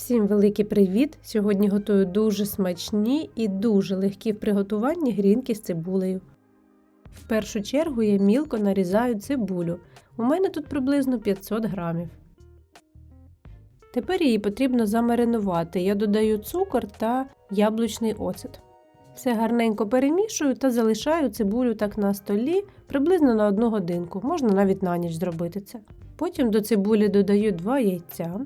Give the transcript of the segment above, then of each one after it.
Всім великий привіт! Сьогодні готую дуже смачні і дуже легкі в приготуванні грінки з цибулею. В першу чергу я мілко нарізаю цибулю. У мене тут приблизно 500 грамів. Тепер її потрібно замаринувати. Я додаю цукор та яблучний оцет. Все гарненько перемішую та залишаю цибулю так на столі приблизно на 1 годинку, можна навіть на ніч зробити це. Потім до цибулі додаю 2 яйця,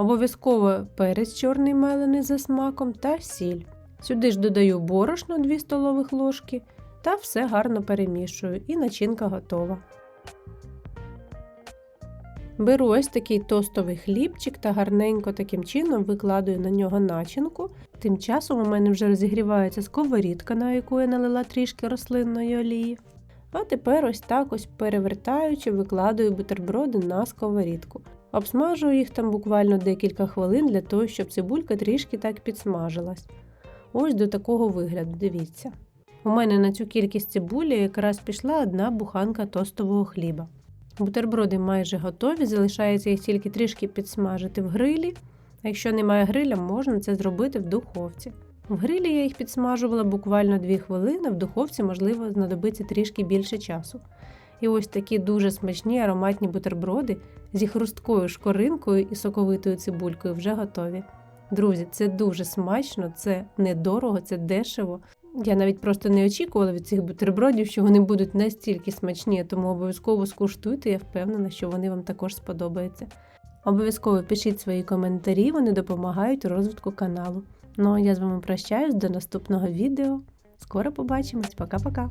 обов'язково перець чорний мелений за смаком та сіль. Сюди ж додаю борошно 2 столових ложки та все гарно перемішую і начинка готова. Беру ось такий тостовий хлібчик та гарненько таким чином викладаю на нього начинку. Тим часом у мене вже розігрівається сковорідка, на яку я налила трішки рослинної олії. А тепер ось так ось перевертаючи, викладаю бутерброди на сковорідку. Обсмажую їх там буквально декілька хвилин для того, щоб цибулька трішки так підсмажилась. Ось до такого вигляду, дивіться. У мене на цю кількість цибулі якраз пішла одна буханка тостового хліба. Бутерброди майже готові, залишається їх тільки трішки підсмажити в грилі. А якщо немає гриля, можна це зробити в духовці. В грилі я їх підсмажувала буквально 2 хвилини, в духовці, можливо, знадобиться трішки більше часу. І ось такі дуже смачні ароматні бутерброди зі хрусткою шкоринкою і соковитою цибулькою вже готові. Друзі, це дуже смачно, це недорого, це дешево. Я навіть просто не очікувала від цих бутербродів, що вони будуть настільки смачні, тому обов'язково скуштуйте, я впевнена, що вони вам також сподобаються. Обов'язково пишіть свої коментарі, вони допомагають розвитку каналу. Ну а я з вами прощаюсь до наступного відео. Скоро побачимось, пока-пока!